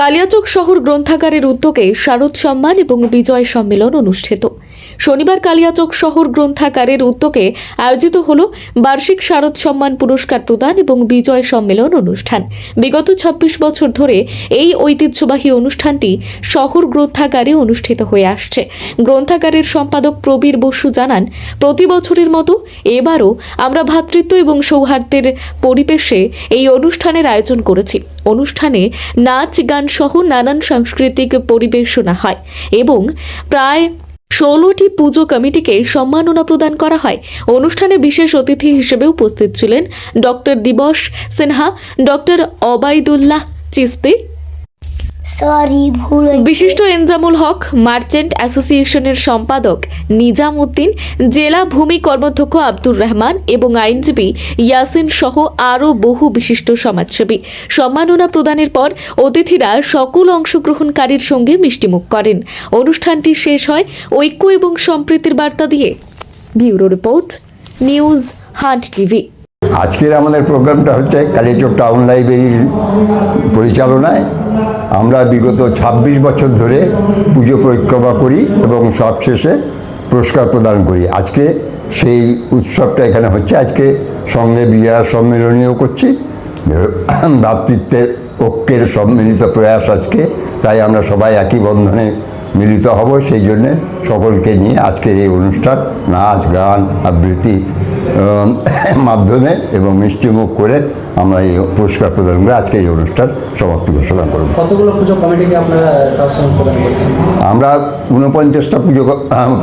কালিয়াচক শহর গ্রন্থাগারের উদ্যোগে শারদ সম্মান এবং বিজয় সম্মেলন অনুষ্ঠিত। শনিবার কালিয়াচক শহর গ্রন্থাগারের উদ্যোগে আয়োজিত হল বার্ষিক শারদ সম্মান পুরস্কার প্রদান এবং বিজয় সম্মেলন অনুষ্ঠান। বিগত ২৬ বছর ধরে এই ঐতিহ্যবাহী অনুষ্ঠানটি শহর গ্রন্থাগারে অনুষ্ঠিত হয়ে আসছে। গ্রন্থাগারের সম্পাদক প্রবীর বসু জানান, প্রতি বছরের মতো এবারও আমরা ভ্রাতৃত্ব এবং সৌহার্দ্যের পরিবেশে এই অনুষ্ঠানের আয়োজন করেছি। অনুষ্ঠানে নাচ, গান সহ নানান সাংস্কৃতিক পরিবেশনা হয় এবং প্রায় ষোলোটি পুজো কমিটিকে সম্মাননা প্রদান করা হয়। অনুষ্ঠানে বিশেষ অতিথি হিসেবে উপস্থিত ছিলেন ডক্টর দিবস সিনহা, ডক্টর অবায়দুল্লাহ চিস্তি বিশিষ্ট এনজামুল হক মার্চেন্ট অ্যাসোসিয়েশনের সম্পাদক নিজাম উদ্দিন জেলা ভূমি কর্মাধ্যক্ষ আব্দুর রহমান এবং আইনজীবী ইয়াসিন সহ আরও বহু বিশিষ্ট সমাজসেবী। সম্মাননা প্রদানের পর অতিথিরা সকল অংশগ্রহণকারীর সঙ্গে মিষ্টিমুখ করেন। অনুষ্ঠানটি শেষ হয় ঐক্য এবং সম্প্রীতির বার্তা দিয়ে। Bureau report News Hunt TV. আজকের আমাদের প্রোগ্রামটা হচ্ছে কালিয়াচক টাউন লাইব্রেরির পরিচালনায়। আমরা বিগত ২৬ বছর ধরে পুজো পরিক্রমা করি এবং সবশেষে পুরস্কার প্রদান করি। আজকে সেই উৎসবটা এখানে হচ্ছে। আজকে সঙ্গে বিজয়া সম্মেলনীয় করছি। ভ্রাতৃত্বের ঐক্যের সম্মিলিত প্রয়াস আজকে। তাই আমরা সবাই একই বন্ধনে মিলিত হব। সেই জন্যে সকলকে নিয়ে আজকের এই অনুষ্ঠান, নাচ, গান, আবৃত্তি মাধ্যমে এবং মিষ্টিমুখ করে আমরা এই পুরস্কার প্রদান করে আজকে এই অনুষ্ঠান সমাপ্তি ঘোষণা করব। কতগুলো পুজো কমিটিকে আপনারা শাসন প্রদান করছেন আমরা ঊনপঞ্চাশটা পুজো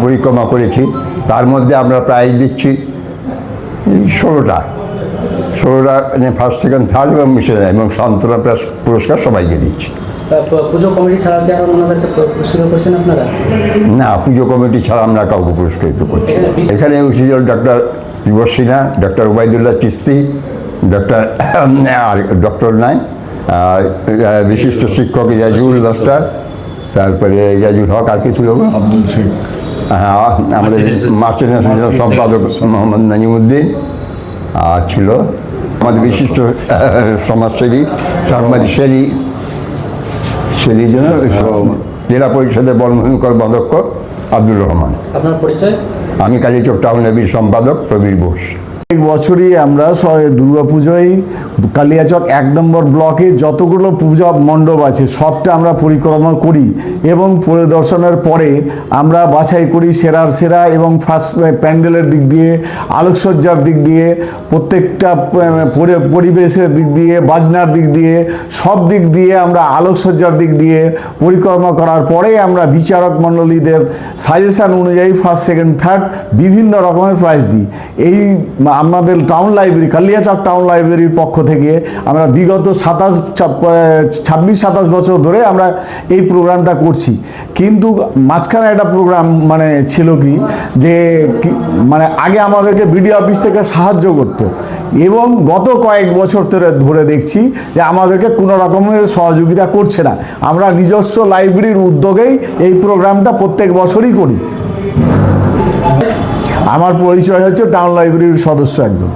পরিক্রমা করেছি। তার মধ্যে আমরা প্রাইজ দিচ্ছি ষোলোটা। ষোলোটা ফার্স্ট সেকেন্ড থার্ড এবং মিশে যায় এবং সান্ত্বনা পুরস্কার সবাইকে দিচ্ছি। পুজো কমিটি ছাড়া কি আরও ওনাদেরকে পুরস্কৃত করছেন আপনারা? না পুজো কমিটি ছাড়া আমরা কাউকে পুরস্কৃত করছি না। এখানে বিশ- এখানে উচিত doctor Dibas Sinha doctor Obaidullah Chishti doctor আর ডক্টর নাই আর, বিশিষ্ট শিক্ষক ইয়াজুল মাস্টার তারপরে ইয়াজুল হক আর কিছু লোক? আব্দুল শেখ। হ্যাঁ, আমাদের মাস্টার সম্পাদক মোহাম্মদ নাজিমুদ্দিন আর ছিল আমাদের বিশিষ্ট সমাজসেবী সাংবাদিক শেরি শেরি যেন জেলা পরিষদের বনভূমি কর্মাধ্যক্ষ আব্দুর রহমান। আপনার পরিচয়? আমি কালীচক টাউন এবির সম্পাদক প্রবীর বোস। এক বছরই আমরা দুর্গা পুজোয় কালিয়াচক এক নম্বর ব্লকে যতগুলো পূজা মণ্ডপ আছে, সবটা আমরা পরিক্রমা করি এবং পরিদর্শনের পরে আমরা বাছাই করি সেরার সেরা এবং ফার্স্ট প্যান্ডেলের দিক দিয়ে, আলোকসজ্জার দিক দিয়ে, প্রত্যেকটা পরিবেশের দিক দিয়ে, বাজনার দিক দিয়ে, সব দিক দিয়ে আমরা আলোকসজ্জার দিক দিয়ে পরিক্রমা করার পরে আমরা বিচারক মণ্ডলীদের সাজেশন অনুযায়ী ফার্স্ট সেকেন্ড থার্ড বিভিন্ন রকমের প্রাইজ দিই। এই আমাদের টাউন লাইব্রেরি কালিয়াচক টাউন লাইব্রেরির পক্ষ থেকে আমরা বিগত সাতাশ ছাব্বিশ, সাতাশ বছর ধরে আমরা এই প্রোগ্রামটা করছি। কিন্তু মাঝখানে একটা প্রোগ্রাম মানে ছিল কি, যে মানে আগে আমাদেরকে বিডিও অফিস থেকে সাহায্য করতো। এবং গত কয়েক বছর ধরে ধরে দেখছি যে আমাদেরকে কোনো রকমের সহযোগিতা করছে না। আমরা নিজস্ব লাইব্রেরির উদ্যোগেই এই প্রোগ্রামটা প্রত্যেক বছরই করি। আমার পরিচয় হচ্ছে টাউন লাইব্রেরির সদস্য একজন।